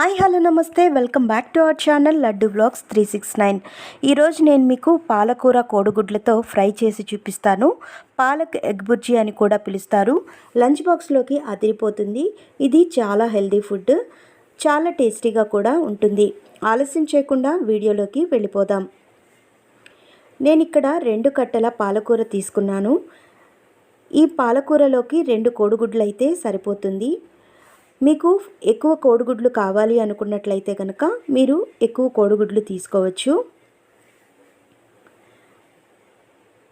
Hi hello నమస్తే. Welcome back to our channel Laddu vlogs three six nine. ఈరోజు నేను మీకు పాలకూర కోడిగుడ్లతో ఫ్రై చేసి చూపిస్తాను. పాలక్ ఎగ్ బుర్జీ అని కూడా పిలుస్తారు. లంచ్ బాక్స్లోకి అదిరిపోతుంది. ఇది చాలా హెల్దీ ఫుడ్. చాలా టేస్టీగా కూడా ఉంటుంది. ఆలస్యం చేయకుండా వీడియోలోకి వెళ్ళిపోదాం. నేను ఇక్కడ రెండు కట్టల పాలకూర తీసుకున్నాను. ఈ పాలకూరలోకి రెండు కోడిగుడ్లు అయితే సరిపోతుంది. మీకు ఎక్కువ కోడిగుడ్లు కావాలి అనుకున్నట్లయితే కనుక మీరు ఎక్కువ కోడిగుడ్లు తీసుకోవచ్చు.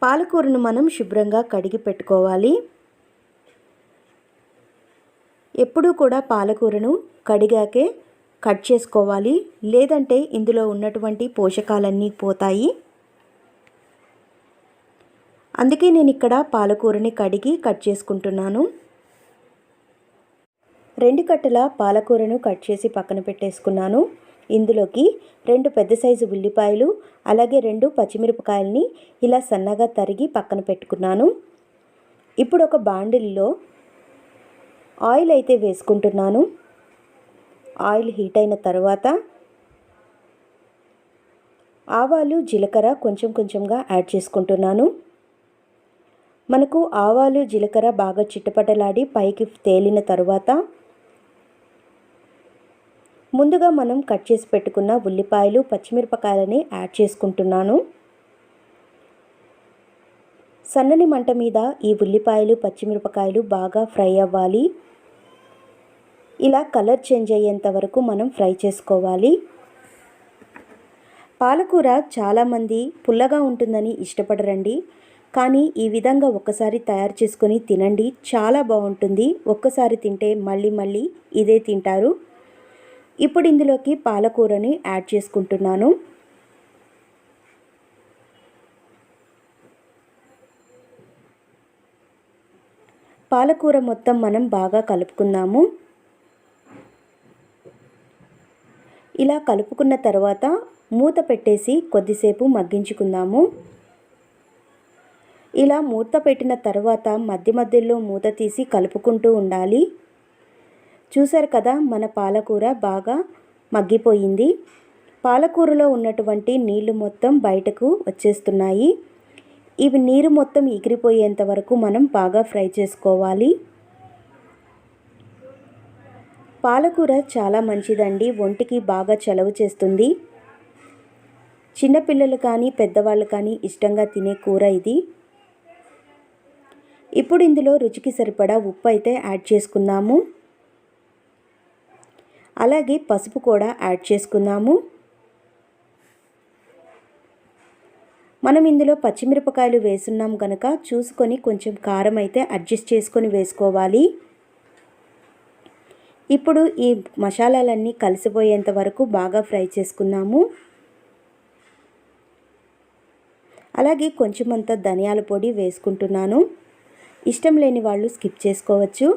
పాలకూరను మనం శుభ్రంగా కడిగి పెట్టుకోవాలి. ఎప్పుడూ కూడా పాలకూరను కడిగాకే కట్ చేసుకోవాలి. లేదంటే ఇందులో ఉన్నటువంటి పోషకాలన్నీ పోతాయి. అందుకే నేను ఇక్కడ పాలకూరని కడిగి కట్ చేసుకుంటున్నాను. రెండు కట్టల పాలకూరను కట్ చేసి పక్కన పెట్టేసుకున్నాను. ఇందులోకి రెండు పెద్ద సైజు ఉల్లిపాయలు అలాగే రెండు పచ్చిమిరపకాయలని ఇలా సన్నగా తరిగి పక్కన పెట్టుకున్నాను. ఇప్పుడు ఒక బాండిల్లో ఆయిల్ అయితే వేసుకుంటున్నాను. ఆయిల్ హీట్ అయిన తర్వాత ఆవాలు జీలకర్ర కొంచెం కొంచెంగా యాడ్ చేసుకుంటున్నాను. మనకు ఆవాలు జీలకర్ర బాగా చిట్టపటలాడి పైకి తేలిన తర్వాత ముందుగా మనం కట్ చేసి పెట్టుకున్న ఉల్లిపాయలు పచ్చిమిరపకాయలని యాడ్ చేసుకుంటున్నాను. సన్నని మంట మీద ఈ ఉల్లిపాయలు పచ్చిమిరపకాయలు బాగా ఫ్రై అవ్వాలి. ఇలా కలర్ చేంజ్ అయ్యేంత వరకు మనం ఫ్రై చేసుకోవాలి. పాలకూర చాలామంది పుల్లగా ఉంటుందని ఇష్టపడరండి. కానీ ఈ విధంగా ఒక్కసారి తయారు చేసుకొని తినండి. చాలా బాగుంటుంది. ఒక్కసారి తింటే మళ్ళీ మళ్ళీ ఇదే తింటారు. ఇప్పుడు ఇందులోకి పాలకూరని యాడ్ చేసుకుంటున్నాను. పాలకూర మొత్తం మనం బాగా కలుపుకుందాము ఇలా కలుపుకున్న తర్వాత మూత పెట్టేసి కొద్దిసేపు మగ్గించుకుందాము. ఇలా మూత పెట్టిన తర్వాత మధ్య మధ్యలో మూత తీసి కలుపుకుంటూ ఉండాలి. చూశారు కదా మన పాలకూర బాగా మగ్గిపోయింది. పాలకూరలో ఉన్నటువంటి నీళ్ళు మొత్తం బయటకు వచ్చేస్తున్నాయి. ఇవి నీరు మొత్తం ఎగిరిపోయేంత వరకు మనం బాగా ఫ్రై చేసుకోవాలి. పాలకూర చాలా మంచిదండి ఒంటికి బాగా చలవ చేస్తుంది. చిన్నపిల్లలు కానీ పెద్దవాళ్ళు కానీ ఇష్టంగా తినే కూర ఇది. ఇప్పుడు ఇందులో రుచికి సరిపడా ఉప్పు అయితే యాడ్ చేసుకుందాము. అలాగే పసుపు కూడా యాడ్ చేసుకుందాము. మనం ఇందులో పచ్చిమిరపకాయలు వేసున్నాం కనుక చూసుకొని కొంచెం కారం అయితే అడ్జస్ట్ చేసుకొని వేసుకోవాలి. ఇప్పుడు ఈ మసాలాలన్నీ కలిసిపోయేంత వరకు బాగా ఫ్రై చేసుకుందాము. అలాగే కొంచెం అంత ధనియాల పొడి వేసుకుంటున్నాను. ఇష్టం లేని వాళ్ళు స్కిప్ చేసుకోవచ్చు.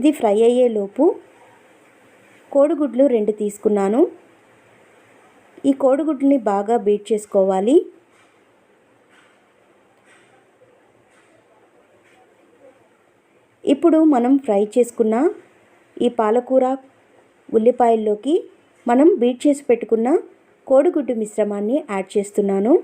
ఇది ఫ్రై అయ్యేలోపు కోడిగుడ్లు రెండు తీసుకున్నాను. ఈ కోడిగుడ్లని బాగా బీట్ చేసుకోవాలి. ఇప్పుడు మనం ఫ్రై చేసుకున్న ఈ పాలకూర ఉల్లిపాయల్లోకి మనం బీట్ చేసి పెట్టుకున్న కోడిగుడ్డు మిశ్రమాన్ని యాడ్ చేస్తున్నాను.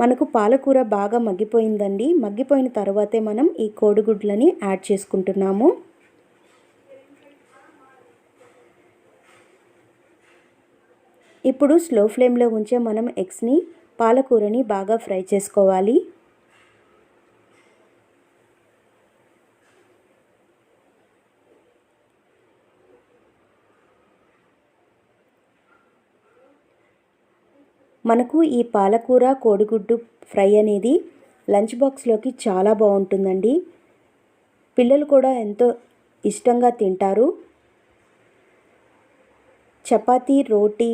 మనకు పాలకూర బాగా మగ్గిపోయిందండి. మగ్గిపోయిన తర్వాతే మనం ఈ కోడిగుడ్లని యాడ్ చేసుకుంటున్నాము. ఇప్పుడు స్లో ఫ్లేమ్లో ఉంచే మనం ఎగ్స్ని పాలకూరని బాగా ఫ్రై చేసుకోవాలి. మనకు ఈ పాలకూర కోడిగుడ్డు ఫ్రై అనేది లంచ్ బాక్స్లోకి చాలా బాగుంటుందండి. పిల్లలు కూడా ఎంతో ఇష్టంగా తింటారు. చపాతీ రోటీ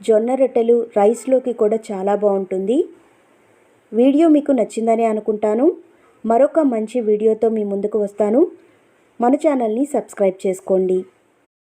జొన్న రొట్టెలు రైస్లోకి కూడా చాలా బాగుంటుంది. వీడియో మీకు నచ్చిందని అనుకుంటాను. మరొక మంచి వీడియోతో మీ ముందుకు వస్తాను. మన ఛానల్ని సబ్స్క్రైబ్ చేసుకోండి.